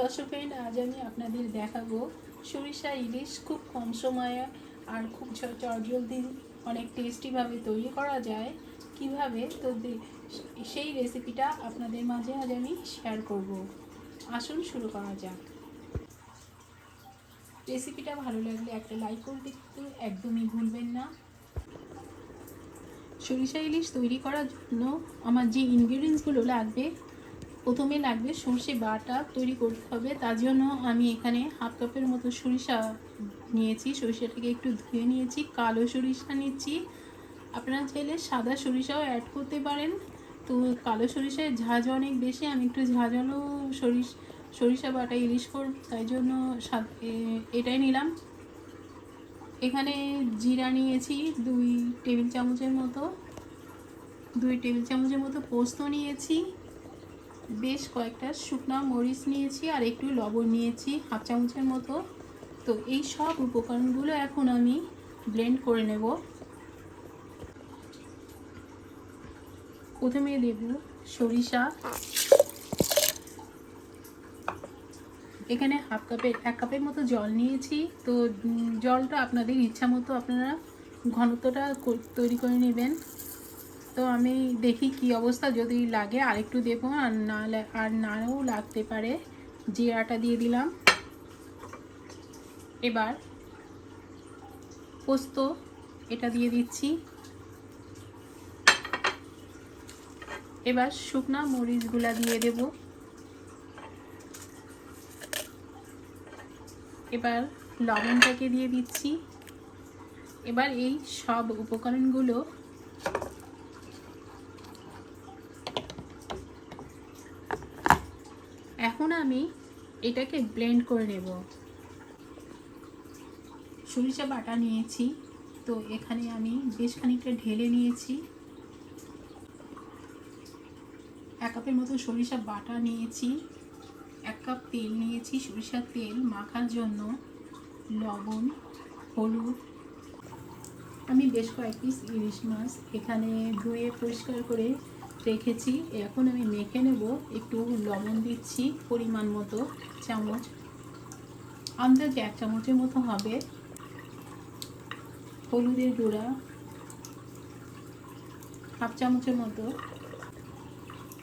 দর্শক আজ আমি আপনাদের দেখাবো সরিষা ইলিশ খুব কম সময়ে আর খুব চটজলদি অনেক টেস্টিভাবে তৈরি করা যায়। কীভাবে? তো সেই রেসিপিটা আপনাদের মাঝে আজ আমি শেয়ার করব। আসুন শুরু করা যাক। রেসিপিটা ভালো লাগলে একটা লাইক করে দিতে একদমই ভুলবেন না। সরিষা ইলিশ তৈরি করার জন্য আমার যে ইনগ্রিডিয়েন্টসগুলো লাগবে প্রথমে লাগবে সর্ষে বাটা তৈরি করতে হবে। তার জন্য আমি এখানে হাফ কাপের মতো সরিষা নিয়েছি। সরিষাটাকে একটু ধুয়ে নিয়েছি। কালো সরিষা নিচ্ছি। আপনারা চাইলে সাদা সরিষাও অ্যাড করতে পারেন। তো কালো সরিষায় ঝাঁঝ অনেক বেশি। আমি একটু ঝাঁঝালো সরিষ সরিষা বাটা ইলিশ করব। তাই জন্য এটাই নিলাম। এখানে জিরা নিয়েছি দুই টেবিল চামচের মতো। দুই টেবিল চামচের মতো পোস্ত নিয়েছি। বেশ কয়েকটা শুকনো মরিচ নিয়েছি আর একটু লবণ নিয়েছি, হাফ চামচের মতো। তো এই সব উপকরণগুলো এখন আমি ব্লেন্ড করে নেব। প্রথমে দেব সরিষা। এখানে হাফ কাপের, এক কাপের মতো জল নিয়েছি। তো জলটা আপনাদের ইচ্ছা মতো আপনারা ঘনত্বটা তৈরি করে নেবেন। তো আমি দেখি কি অবস্থা, যদি লাগে আরেকটু দেবো আর না আর নাও লাগতে পারে। জিরাটা দিয়ে দিলাম। এবার পোস্ত, এটা দিয়ে দিচ্ছি। এবার শুকনা মরিচগুলা দিয়ে দেব। এবার লবণটাকে দিয়ে দিচ্ছি। এবার এই সব উপকরণগুলো এখন আমি এটাকে ব্লেন্ড করে নেব। সরিষা বাটা নিয়েছি, তো এখানে আমি বেশ খানিকটা ঢেলে নিয়েছি। এক কাপের মতো সরিষা বাটা নিয়েছি, এক কাপ তেল নিয়েছি, সরিষার তেল মাখার জন্য লবণ, হলুদ। আমি বেশ কয়েক পিস ইলিশ মাছ এখানে ধুয়ে পরিষ্কার করে রেখেছি। এখন আমি মেখে নেব একটু লবণ দিচ্ছি পরিমাণ মতো, চামচ। আন্দাজে এক চামচের মতো হবে। হলুদের গুঁড়া। হাফ চামচের মতো।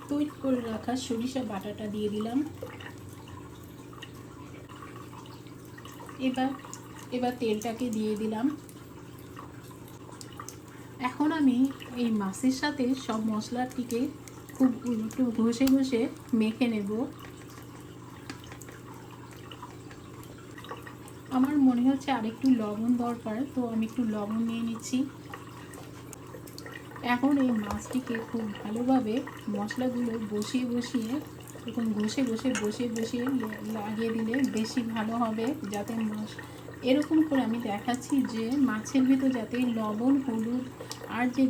তৈরি করে রাখা সরিষা বাটাটা দিয়ে দিলাম। এবার এবার তেলটাকে দিয়ে দিলাম। এখন আমি এই মাছের সাথে সব মশলাটিকে খুব একটু ঘষে ঘষে মেখে নেব। আমার মনে হচ্ছে আরেকটু লবণ দরকার, তো আমি একটু লবণ নিয়ে নিচ্ছি। এখন এই মাছটিকে খুব ভালোভাবে মশলাগুলো বসিয়ে বসিয়ে এরকম ঘষে ঘষে বসিয়ে বসিয়ে লাগিয়ে দিলে বেশি ভালো হবে, যাতে মাছ এরকম করে আমি দেখাচ্ছি যে মাছের ভিতর যাতে লবণ, হলুদ আর যে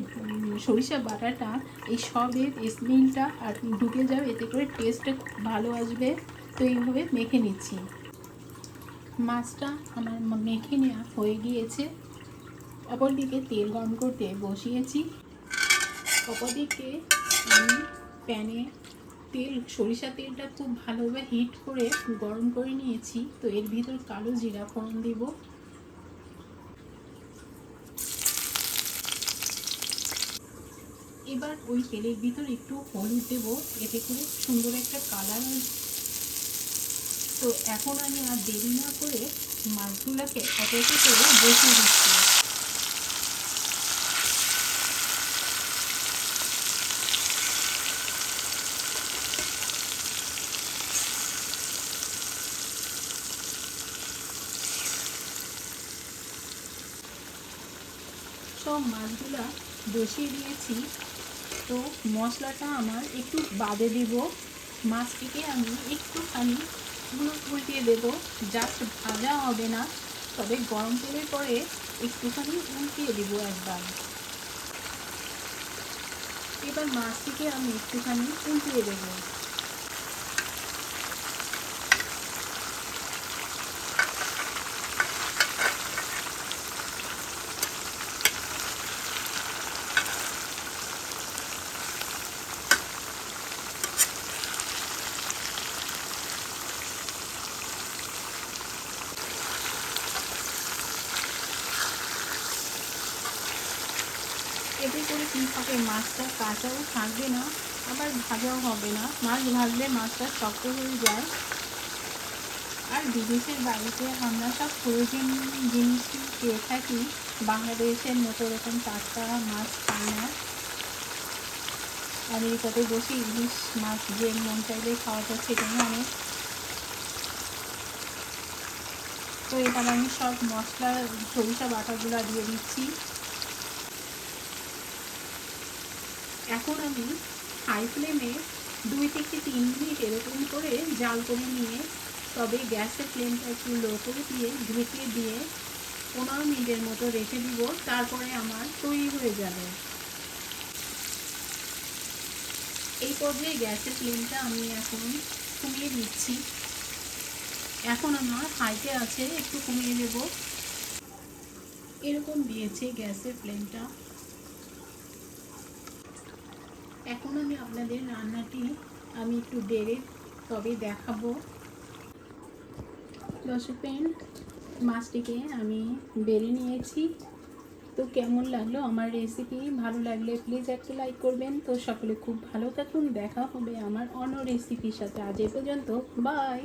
সরিষা বাটাটা, এই সবের স্মেলটা আর ঢুকে যাবে, এতে করে টেস্টটা ভালো আসবে। তো এইভাবে মেখে নিচ্ছি। মাছটা আমার মেখে নেওয়া হয়ে গিয়েছে। অপরদিকে তেল গরম করতে বসিয়েছি। অপরদিকে আমি প্যানে তেল, সরিষা তেলটা খুব ভালোভাবে হিট করে গরম করে নিয়েছি। তো এর ভিতর কালো জিরা ফোড়ন দেব। এবার ওই তেলের ভিতর একটু হলুদ দেব। এতে করে সুন্দর একটা কালার তো এখন আমি আর দেরি না করে মাছগুলোকে একে একে করে বসিয়ে দিচ্ছি। সব মাছগুলা বসিয়ে দিয়েছি। তো মশলাটা আমার একটু বাদে দেব। মাছটিকে আমি একটুখানি উল্টিয়ে দেব। জাস্ট ভাজা হবে না, তবে গরম তেলের পরে একটুখানি উল্টিয়ে দেব একবার। এবার মাছটিকে আমি একটুখানি উল্টিয়ে দেবো। তবে মাছটা কাঁচাও থাকবে না, আবার ভাজাও হবে না। মাছ ভাজলে মাছটা শক্ত হয়ে যায়। আর বিদেশের বাড়িতে আমরা সব প্রয়োজন জিনিস পেয়ে থাকি। বাংলাদেশের মতো এরকম টাটকা মাছ খাই না। আমেরিকাতে বসে ইলিশ মাছ যে মন চাইলে খাওয়া যাচ্ছে এটাই অনেক তো এবার আমি সব মশলা সরিষা বাটাগুলো দিয়ে দিচ্ছি। এখন আমি হাই ফ্লেমে দুই থেকে তিন মিনিট এরকম করে জাল করে নিয়ে তবে গ্যাসের ফ্লেমটা একটু লো করে দিয়ে, ঢেকে দিয়ে পনেরো মিনিটের মতো রেখে দিব, তারপরে আমার তৈরি হয়ে যাবে। এই পর্যায়ে গ্যাসের ফ্লেমটা আমি এখন কমিয়ে দিচ্ছি এখন আমার হাইতে আছে, একটু কমিয়ে দেব এরকম দিয়েছে গ্যাসের ফ্লেমটা এখন আমি আপনাদের রান্নাটি আমি একটু বেড়ে তবে দেখাবো। দশপেন মাছটিকে আমি বেড়ে নিয়েছি। তো কেমন লাগল আমার রেসিপি ভালো লাগলে প্লিজ একটা লাইক করবেন। তো সকলে খুব ভালো থাকুন। দেখা হবে আমার অন্য রেসিপির সাথে। আজ এ পর্যন্ত। বাই